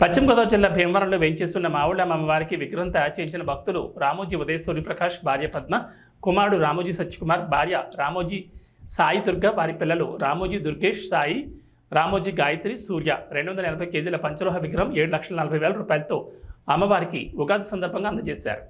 పశ్చిమ గోదావరి జిల్లా భీమవరంలో వెంచేస్తున్న మావుళ్ళ అమ్మవారికి విగ్రహం తయారు చేయించిన భక్తులు రామోజీ ఉదయ సూర్యప్రకాష్ భార్య పద్మ కుమారుడు రామోజీ సత్యకుమార్ భార్య రామోజీ సాయి దుర్గ వారి పిల్లలు రామోజీ దుర్గేష్ సాయి రామోజీ గాయత్రి సూర్య. రెండు వందల ఎనభై కేజీల పంచలోహ విగ్రహం ఏడు లక్షల నలభై వేల రూపాయలతో అమ్మవారికి ఉగాది సందర్భంగా అందజేశారు.